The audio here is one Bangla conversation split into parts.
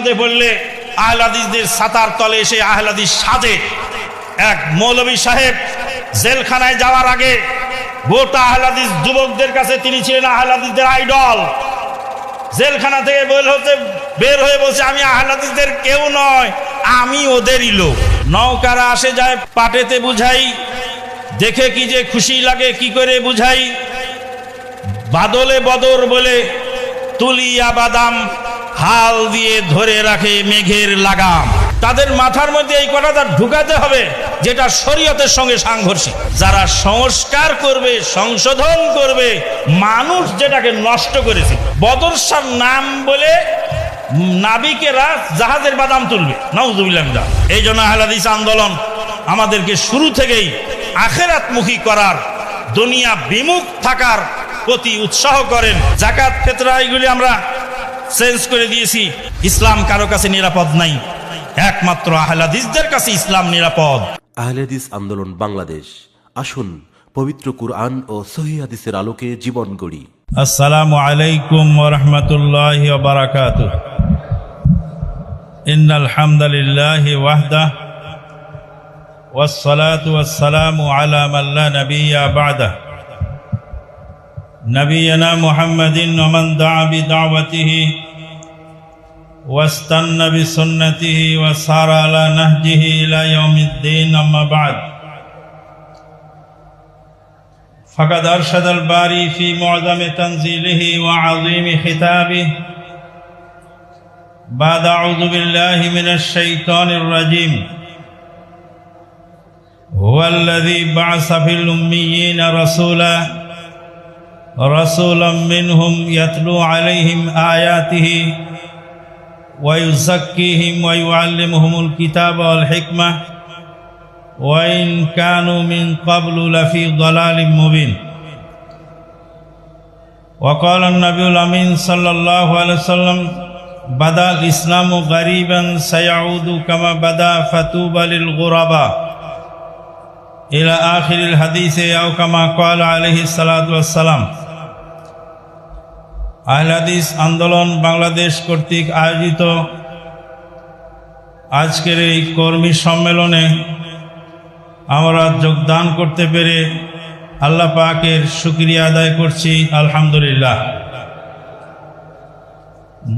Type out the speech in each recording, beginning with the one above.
বিপদে পড়লে আহলাদিসদের সাতার তলে এসে আহলাদিস সাজে। এক মৌলবী সাহেব জেলখানায় যাওয়ার আগে গোটা আহলাদিস যুবকদের কাছে তিনি ছিলেন আহলাদিসদের আইডল। জেলখানা থেকে বের হতে বের হয়ে বলছে, আমি আহলাদিসদের কেউ নয়, আমি ওদেরই লোক। নৌকারা আসে যায় পাটেতে বুঝাই, দেখে কি যে খুশি লাগে, কি করে বুঝাই। বাদলে বদর বলে, তুলিয়া বাদাম হাল দিয়ে ধরে রাখে মেঘের লাগাম। তাদের মাথার মধ্যে এই কথাটা ঢুকাতে হবে, যেটা শরীয়তের সঙ্গে সাংঘর্ষিক। যারা সংস্কার করবে, সংশোধন করবে, মানুষ যেটাকে নষ্ট করেছে, বদরসার নাম বলে নাবিকেরা জাহাজের বাদাম তুলবে। নওজুবিল্লাহ এই জন্য আহলাদিস আন্দোলন আমাদেরকে শুরু থেকেই আখেরাতমুখী করার, দুনিয়া বিমুখ থাকার প্রতি উৎসাহ করেন। জাকাত ক্ষেত্রে এগুলি আমরা চেঞ্জ করে দিয়েছি ইসলাম কারো কাছে নিরাপদ নাই একমাত্র আহলাদিসদের কাছে ইসলাম নিরাপদ আহলেদিস আন্দোলন বাংলাদেশ আসুন পবিত্র কুরআন ও সহি হাদিসের আলোকে জীবন গড়ি আসসালামু আলাইকুম ওরহমতুল্লাহ বারাকাত إن الحمد لله وحده والصلاة والسلام على من لا نبي بعده نبينا محمد ومن دعا بدعوته واستنى بسنته وسار على نهجه إلى يوم الدين أما بعد. فقد أرشد الباري في معظم تنزيله وعظيم خطابه. بعد أعوذ بالله من الشيطان الرجيم. هو الذي بعث في الأميين رسولا رسولا منهم يتلو عليهم آياته ويزكيهم ويعلمهم الكتاب والحكمة وإن كانوا من قبل لفي ضلال مبين. وقال النبي الأمين صلى الله عليه وسلم بدا الإسلام غريبا سيعود كما بدا فتوبى للغرباء. إلى آخر الحديث أو كما قال عليه الصلاة والسلام আহলাদিস আন্দোলন বাংলাদেশ কর্তৃক আয়োজিত আজকের এই কর্মী সম্মেলনে আমরা যোগদান করতে পেরে আল্লাহ পাকের শুক্রিয়া আদায় করছি, আলহামদুলিল্লাহ।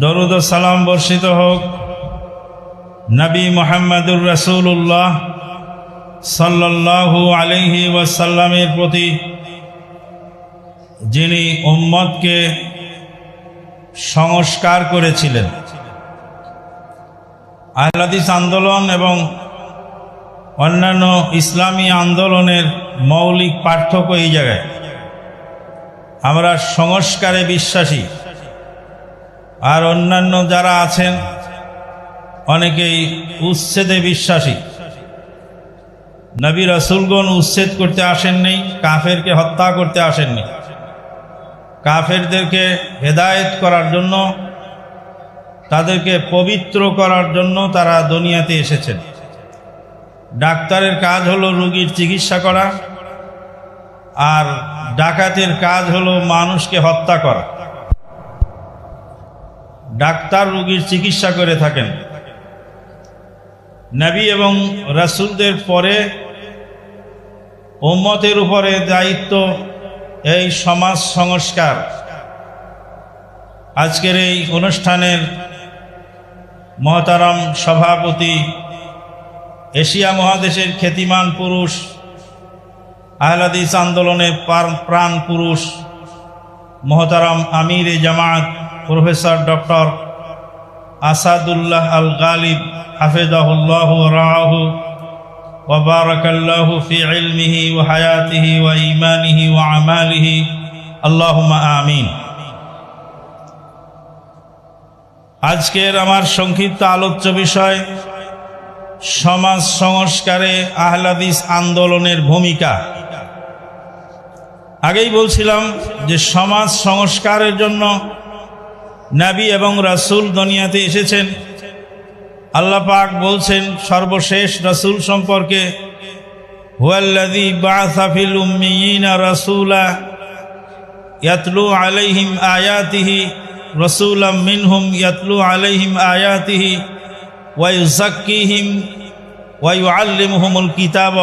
দরুদ সালাম বর্ষিত হোক নবী মোহাম্মদুর রসুল্লাহ সাল্লাল্লাহু আলহি ওয়াসাল্লামের প্রতি যিনি উম্মতকে সংস্কার করেছিলেন। আহলাদিস আন্দোলন এবং অন্যান্য ইসলামী আন্দোলনের মৌলিক পার্থক্য এই জায়গায়। আমরা সংস্কারে বিশ্বাসী। আর অন্যান্য যারা আছেন, অনেকেই উচ্ছেদে বিশ্বাসী। নবী রসুলগণ উচ্ছেদ করতে আসেননি, কাফেরকে হত্যা করতে আসেননি। কাফেরদেরকে হেদায়েত করার জন্য, তাদেরকে পবিত্র করার জন্য তারা দুনিয়াতে এসেছেন। ডাক্তারের কাজ হলো রুগীর চিকিৎসা করা, আর ডাকাতের কাজ হলো মানুষকে হত্যা করা। ডাক্তার রুগীর চিকিৎসা করে থাকেন। নবী এবং রাসুলদের পরে ওম্মতের উপরে দায়িত্ব এই সমাজ সংস্কার। আজকের এই অনুষ্ঠানের মহতারাম সভাপতি এশিয়া মহাদেশের খ্যাতিমান পুরুষ, আহলাদিস আন্দোলনের প্রাণ পুরুষ, মহতারাম আমির এ জামাত, প্রফেসর ডক্টর আসাদুল্লাহ আল গালিব, হাফেজাহুল্লাহ রাহু وبارك الله في علمه وحياته وإيمانه وعماله اللهم آمين আজকের আমার সংক্ষিপ্ত আলোচ্য বিষয় সমাজ সংস্কারে আহলাদিস আন্দোলনের ভূমিকা আগেই বলছিলাম যে সমাজ সংস্কারের জন্য নাবি এবং রাসুল দুনিয়াতে এসেছেন আল্লাহ পাক বলছেন, সর্বশেষ রাসুল সম্পর্কে ইয়াতলু আলাইহিম আয়াতিহি ইয়াতলু আলাইহিম আয়াতিহি কিতাব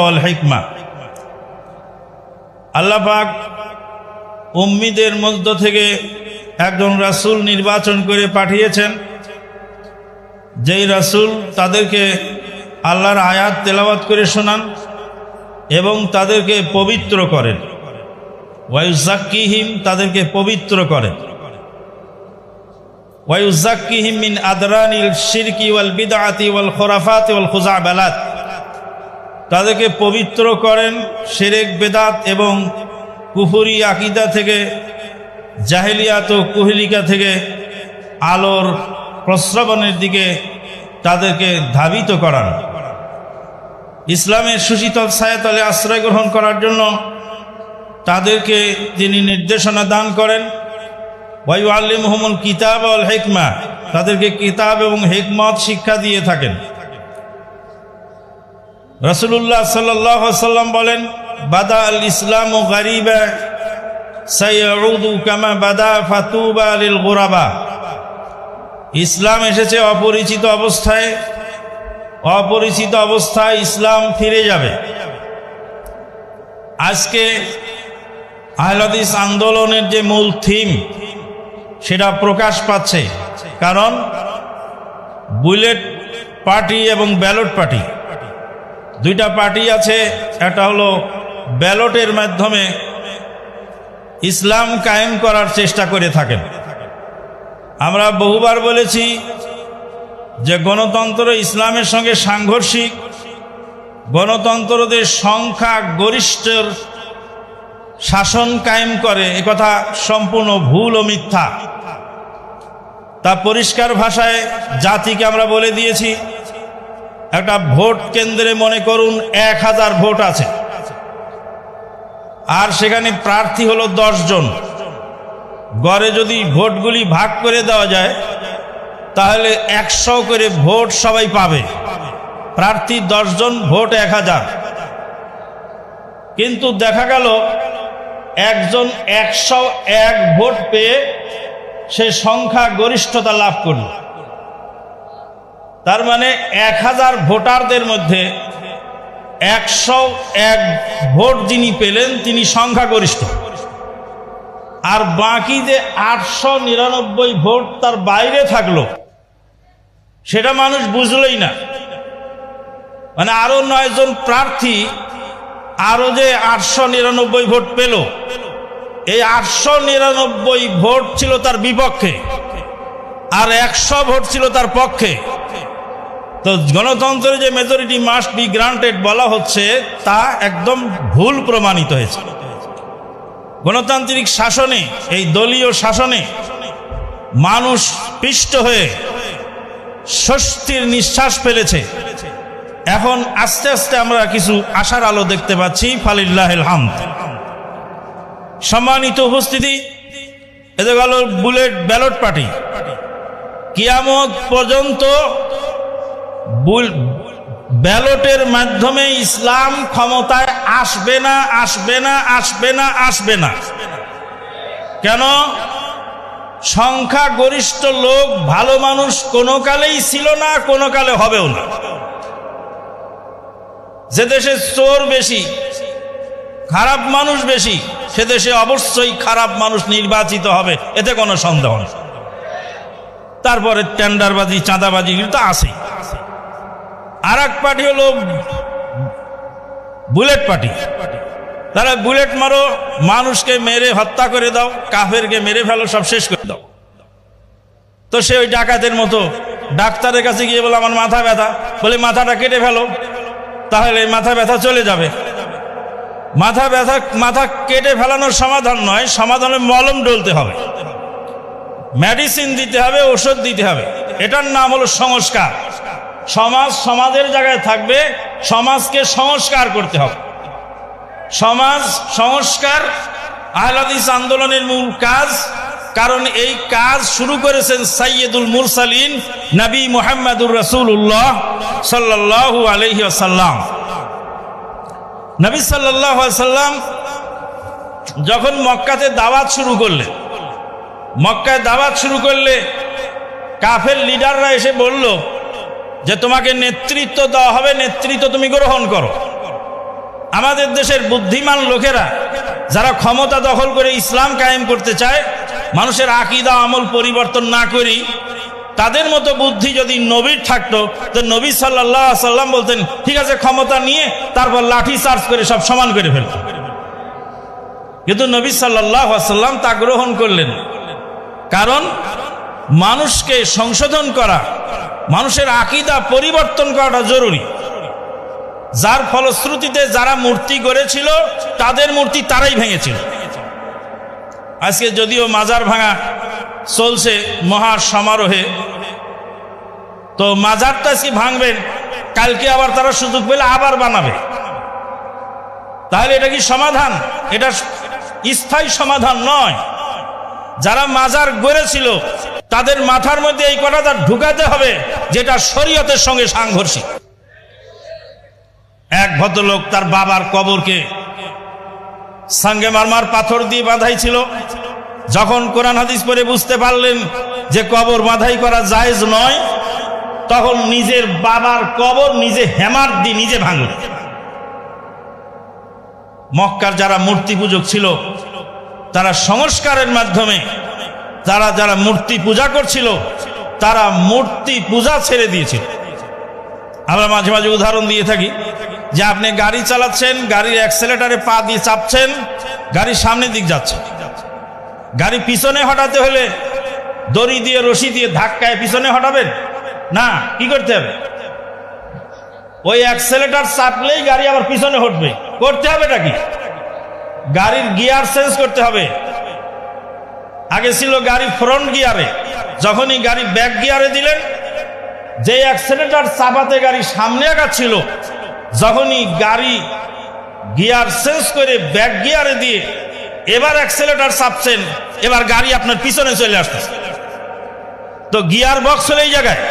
উম্মিদের মধ্য থেকে একজন রাসূল নির্বাচন করে পাঠিয়েছেন। যেই রাসূল তাদেরকে আল্লাহর আয়াত তেলাওয়াত করে শোনান এবং তাদেরকে পবিত্র করেন। ওয়াইজাক্কিহিম তাদেরকে পবিত্র করেন। ওয়াইজাক্কিহিম মিন আদরানিল শিরকি ওয়াল বিদআতি ওয়াল খুরাফাত ওয়াল খুজাবালাত তাদেরকে পবিত্র করেন শিরেক, বেদাত এবং কুফুরি আকিদা থেকে, জাহেলিয়াত ও কুহলিকা থেকে আলোর প্রশ্রবণের দিকে তাদেরকে ধাবিত করান ইসলামের সুশীতল ছায়াতলে আশ্রয় গ্রহণ করার জন্য তাদেরকে তিনি নির্দেশনা দান করেন। ওয়াইউ আল্লিম মোহাম্মদ কিতাব আল হেকমা, তাদেরকে কিতাব এবং হেকমত শিক্ষা দিয়ে থাকেন। রসুল্লাহ সাল্লাহ সাল্লাম বলেন বাদা আল ইসলাম ও গরিবা সৈয়দু কামা বাদা ফাতুবা আলিল গোরাবা। ইসলাম এসেছে অপরিচিত অবস্থায়। অপরিচিত অবস্থায় ইসলাম ফিরে যাবে। আজকে আহলাদিস আন্দোলনের যে মূল থিম সেটা প্রকাশ পাচ্ছে। কারণ বুলেট পার্টি এবং ব্যালট পার্টি, দুইটা পার্টি আছে। একটা হলো ব্যালটের মাধ্যমে ইসলাম কায়েম করার চেষ্টা করে থাকেন। আমরা বহুবার বলেছি যে গণতন্ত্র ইসলামের সঙ্গে সাংঘর্ষিক, গণতন্ত্রদের সংখ্যা গরিষ্ঠের শাসন কায়েম করে একথা সম্পূর্ণ ভুল ও মিথ্যা। তা পরিষ্কার ভাষায় জাতিকে আমরা বলে দিয়েছি, একটা ভোট কেন্দ্রে মনে করুন এক হাজার ভোট আছে। আর সেখানে প্রার্থী হলো জন। গড়ে যদি ভোটগুলি ভাগ করে দেওয়া যায়, তাহলে একশো করে ভোট সবাই পাবে। প্রার্থী দশজন, ভোট এক হাজার। কিন্তু দেখা গেল, একজন একশো এক ভোট পেয়ে সে সংখ্যা গরিষ্ঠতা লাভ করল। তার মানে এক হাজার ভোটারদের মধ্যে একশো এক ভোট যিনি পেলেন, তিনি সংখ্যাগরিষ্ঠ আর বাকি যে আটশো নিরানব্বই ভোট তার বাইরে থাকল, সেটা মানুষ বুঝলই না। মানে আরও নয় জন প্রার্থী আরও যে আটশো নিরানব্বই ভোট পেল, এই আটশো নিরানব্বই ভোট ছিল তার বিপক্ষে আর একশো ভোট ছিল তার পক্ষে। তো গণতন্ত্রের যে মেজরিটি মাস্ট বি গ্রান্টেড বলা হচ্ছে, তা একদম ভুল প্রমাণিত হয়েছে। গণতান্ত্রিক শাসনে, এই দলীয় শাসনে মানুষ পিষ্ট হয়ে স্বস্তির নিঃশ্বাস ফেলেছে। এখন আস্তে আস্তে আমরা কিছু আশার আলো দেখতে পাচ্ছি ফালিল্লাহ হামদ। সম্মানিত উপস্থিতি এতে গেল বুলেট ব্যালট পার্টি। কিয়ামত পর্যন্ত ব্যালটের মাধ্যমে ইসলাম ক্ষমতায় আসবে না আসবে না আসবে না আসবে না। কেন? সংখ্যা গরিষ্ঠ লোক ভালো মানুষ কোনো কালেই ছিল না, কোনো কালে হবেও না। যে দেশে চোর বেশি, খারাপ মানুষ বেশি, সে দেশে অবশ্যই খারাপ মানুষ নির্বাচিত হবে, এতে কোনো সন্দেহ নেই। তারপরে টেন্ডারবাজি, চাঁদাবাজি তো আসেই আর এক পার্টি হলো বুলেট পার্টি। তারা বুলেট মারো, মানুষকে মেরে হত্যা করে দাও, কাফেরকে মেরে ফেলো, সব শেষ করে দাও। তো সে ওই ডাকাতের মতো ডাক্তারের কাছে গিয়ে বলে, আমার মাথা ব্যথা। বলে, মাথাটা কেটে ফেলো, তাহলে মাথা ব্যথা চলে যাবে। মাথা ব্যথা, মাথা কেটে ফেলানোর সমাধান নয়, সমাধানে মলম ডলতে হবে। মেডিসিন দিতে হবে, ওষুধ দিতে হবে। এটার নাম হলো সংস্কার। সমাজ সমাজের জায়গায় থাকবে, সমাজকে সংস্কার করতে হবে। সমাজ সংস্কার আহলাদিস আন্দোলনের মূল কাজ, কারণ এই কাজ শুরু করেছেন সাইয়েদুল মুরসালিন নবী মোহাম্মদুর রসুল্লাহ সাল্লাহ আলহি আসাল্লাম নবী সাল্লাহ সাল্লাম যখন মক্কাতে দাওয়াত শুরু করলেন, মক্কায় দাওয়াত শুরু করলে কাফের লিডাররা এসে বলল যে তোমাকে নেতৃত্ব দেওয়া হবে, নেতৃত্ব তুমি গ্রহণ করো। আমাদের দেশের বুদ্ধিমান লোকেরা, যারা ক্ষমতা দখল করে ইসলাম কায়েম করতে চায়, মানুষের আকিদা, আমল পরিবর্তন না করি, তাদের মতো বুদ্ধি যদি নবীর থাকতো, তো নবী সাল্লাহ সাল্লাম বলতেন, ঠিক আছে, ক্ষমতা নিয়ে তারপর লাঠি চার্জ করে সব সমান করে ফেলত। কিন্তু নবী সাল্লাহ সাল্লাম তা গ্রহণ করলেন। কারণ, মানুষকে সংশোধন করা মানুষের আকিদা পরিবর্তন করাটা জরুরি। যার ফলশ্রুতিতে যারা মূর্তি গড়েছিল, তাদের মূর্তি তারাই ভেঙেছিল। আজকে যদিও মাজার ভাঙা চলছে মহা সমারোহে, তো মাজারটা আজকে ভাঙবেন, কালকে আবার তারা সুযোগ পেলে আবার বানাবে। তাহলে এটা কি সমাধান? এটা স্থায়ী সমাধান নয়। যারা মাজার গড়েছিল তাদের মাথার মধ্যে এই কথাটা ঢুকাতে হবে যেটা শরীয়তের সঙ্গে সাংঘর্ষিক। এক ভদ্রলোক তার বাবার কবরকে সঙ্গে মারমার পাথর দিয়ে বাঁধাই ছিল যখন কোরআন হাদিস পরে বুঝতে পারলেন যে কবর বাঁধাই করা জায়েজ নয়, তখন নিজের বাবার কবর নিজে হেমার দিয়ে নিজে ভাঙল। মক্কার যারা মূর্তি পূজক ছিল, তারা সংস্কারের মাধ্যমে তারা যারা মূর্তি পূজা করছিল, তারা মূর্তি পূজা ছেড়ে দিয়েছিল। আমরা মাঝে মাঝে উদাহরণ দিয়ে থাকি যে আপনি গাড়ি চালাচ্ছেন, গাড়ির অ্যাক্সেলেটারে পা দিয়ে চাপছেন গাড়ি সামনের দিক যাচ্ছে। গাড়ি পিছনে হটাতে হলে দড়ি দিয়ে, রশি দিয়ে ধাক্কায় পিছনে হটাবেন? না, কি করতে হবে? ওই অ্যাক্সেলেটার চাপলেই গাড়ি আবার পিছনে হটবে। করতে হবে নাকি গাড়ির গিয়ার চেঞ্জ করতে হবে। আগে ছিল গাড়ি ফ্রন্ট গিয়ারে যখনই গাড়ি ব্যাক গিয়ারে দিলেন, যে অ্যাক্সেলেটার চাপাতে গাড়ি সামনে আগাচ্ছিল, যখনই গাড়ি গিয়ার চেঞ্জ করে ব্যাক গিয়ারে দিয়ে এবার অ্যাক্সেলেটার চাপছেন, এবার গাড়ি আপনার পিছনে চলে আসতেছে। তো গিয়ার বক্স হলো এই জায়গায়।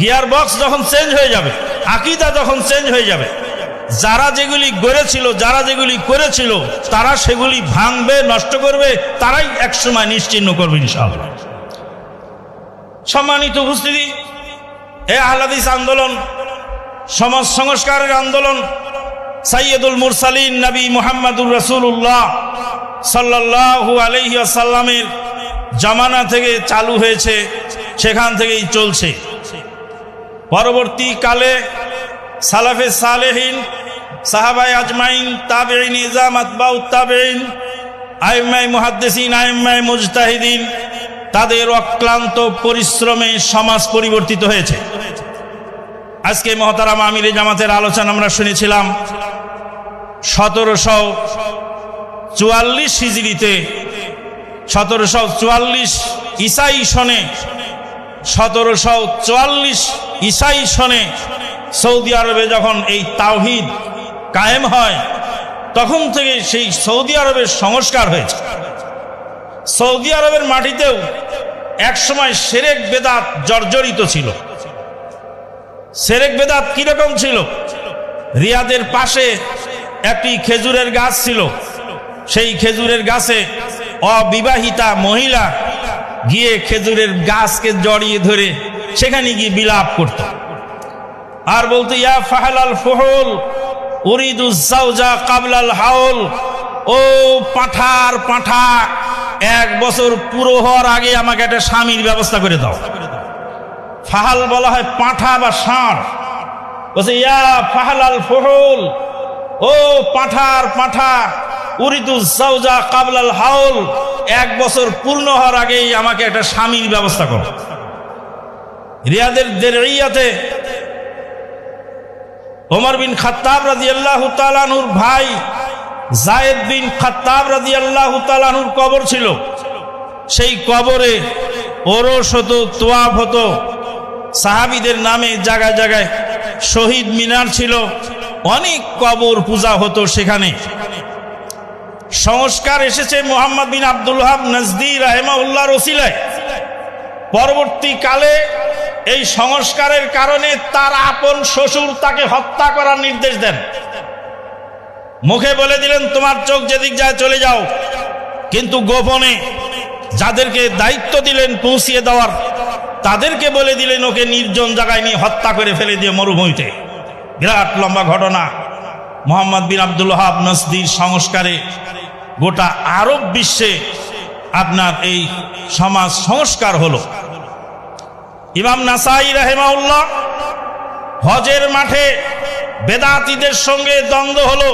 গিয়ার বক্স যখন চেঞ্জ হয়ে যাবে, আকিদা যখন চেঞ্জ হয়ে যাবে যারা যেগুলি গড়েছিল, যারা যেগুলি করেছিল, তারা সেগুলি ভাঙবে, নষ্ট করবে, তারাই একসময় নিশ্চিহ্ন করবে ইনশাআল্লাহ। সম্মানিত উপস্থিতি, এ আহলাদিস আন্দোলন, সমাজ সংস্কারের আন্দোলন, সাইয়দুল মুরসালিন নবী মোহাম্মদুর রসুল্লাহ সাল্লাহু আলহি আসাল্লামের জামানা থেকে চালু হয়েছে, সেখান থেকেই চলছে। পরবর্তীকালে সালাফে সালেহীন সাহাবাই আজমাইন তাবেইন ইজাম আতবাউ তাবেইন আইমাই মুহাদ্দেসিন আইমাই মুজতাহিদিন, তাদের অক্লান্ত পরিশ্রমে সমাজ পরিবর্তিত হয়েছে। আজকে মহতারাম আমিরে জামাতের আলোচনা আমরা শুনেছিলাম, সতেরোশো চুয়াল্লিশ হিজড়িতে, সতেরোশো চুয়াল্লিশ ইসাই সনে, সতেরোশো চুয়াল্লিশ ইসাই সনে সৌদি আরবে যখন এই তাওহিদ কায়েম হয়, তখন থেকে সেই সৌদি আরবের সংস্কার হয়েছে। সৌদি আরবের মাটিতেও একসময় সেরেক বেদাত জর্জরিত ছিল। সেরেক বেদাত কীরকম ছিল? রিয়াদের পাশে একটি খেজুরের গাছ ছিল। সেই খেজুরের গাছে অবিবাহিতা মহিলা গিয়ে খেজুরের গাছকে জড়িয়ে ধরে সেখানে গিয়ে বিলাপ করত। আর বলতো, ইয়া ফাহালাল ফহল উরিদুজাউজা কাবলাল হাউল। ও পাঠার পাঠা, এক বছর পুরো হওয়ার আগে আমাকে একটা স্বামীর ব্যবস্থা করে দাও। ফাহাল বলা হয় পাঠা বা ষাঁড়। বলছে, ইয়া ফাহালাল ফহল, ও পাঠার পাঠা উরিদুজাউজা কাবলাল হাউল, এক বছর পূর্ণ হওয়ার আগেই আমাকে একটা স্বামীর ব্যবস্থা করো। রিয়াদের দেরিয়াতে ওমর বিন খাত্তাব রাজি আল্লাহ তালানুর ভাই জায়েদ বিন খাত্তাব রাজি আল্লাহ তালানুর কবর ছিল। সেই কবরে ওরস হতো তোয়াফ হতো। সাহাবিদের নামে জায়গায় জায়গায় শহীদ মিনার ছিল। অনেক কবর পূজা হতো সেখানে। সংস্কার এসেছে মোহাম্মদ বিন আব্দুল হাব নজদি রাহেমাউল্লাহ রসিলায় পরবর্তীকালে এই সংস্কারের কারণে তার আপন শ্বশুর তাকে হত্যা করার নির্দেশ দেন। মুখে বলে দিলেন, তোমার চোখ যেদিক যায় চলে যাও। কিন্তু গোপনে যাদেরকে দায়িত্ব দিলেন পৌঁছিয়ে দেওয়ার, তাদেরকে বলে দিলেন, ওকে নির্জন জায়গায় নিয়ে হত্যা করে ফেলে দিয়ে মরুভূমিতে। বিরাট লম্বা ঘটনা। মোহাম্মদ বিন আব্দুল হাব নসদির সংস্কারে গোটা আরব বিশ্বে আপনার এই সমাজ সংস্কার হলো। ইমাম নাসাই রাহেমাউল্লাহ হজের মাঠে বেদাতিদের সঙ্গে দ্বন্দ্ব হলো।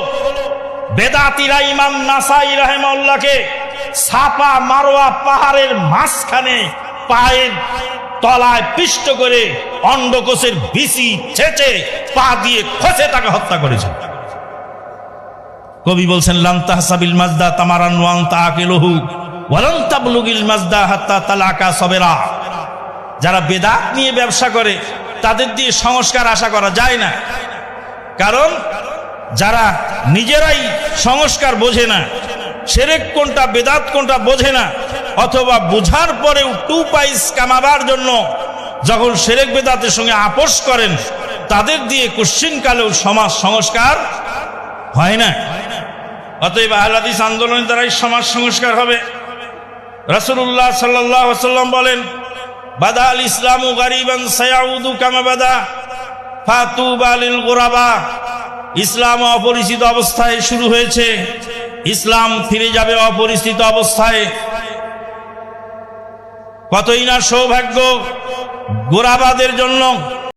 বেদাতিরা ইমাম নাসাই রাহেমাউল্লাহকে ছাপা মারোয়া পাহাড়ের মাঝখানে পায়ের তলায় পিষ্ট করে অন্ডকোষের বিসি ছেচে পা দিয়ে খসে তাকে হত্যা করেছে। কবি বলছেন লান্তাহসাবিল মাজদা তামারান ওয়াং তাকিলহু ওয়ালান তাবলুগিল মাজদা হাত্তা তালাকা সবেরা। যারা বেদাত নিয়ে ব্যবসা করে, তাদের দিয়ে সংস্কার আশা করা যায় না। কারণ যারা নিজেরাই সংস্কার বোঝে না, সেরেক কোনটা বেদাত কোনটা বোঝে না, অথবা বোঝার পরেও টু পাইস কামাবার জন্য যখন সেরেক বেদাতের সঙ্গে আপোষ করেন, তাদের দিয়ে কুশ্চিনকালেও সমাজ সংস্কার হয় না। অতএব আহলাদিস আন্দোলনের দ্বারাই সমাজ সংস্কার হবে। রসুল্লাহ সাল্লাহ সাল্লাম বলেন বাদা আল ও গারিবান সায়াউদু কামা বাদা ফাতু বালিল গোরাবা। ইসলাম অপরিচিত অবস্থায় শুরু হয়েছে। ইসলাম ফিরে যাবে অপরিচিত অবস্থায়। কতই না সৌভাগ্য গোরাবাদের জন্য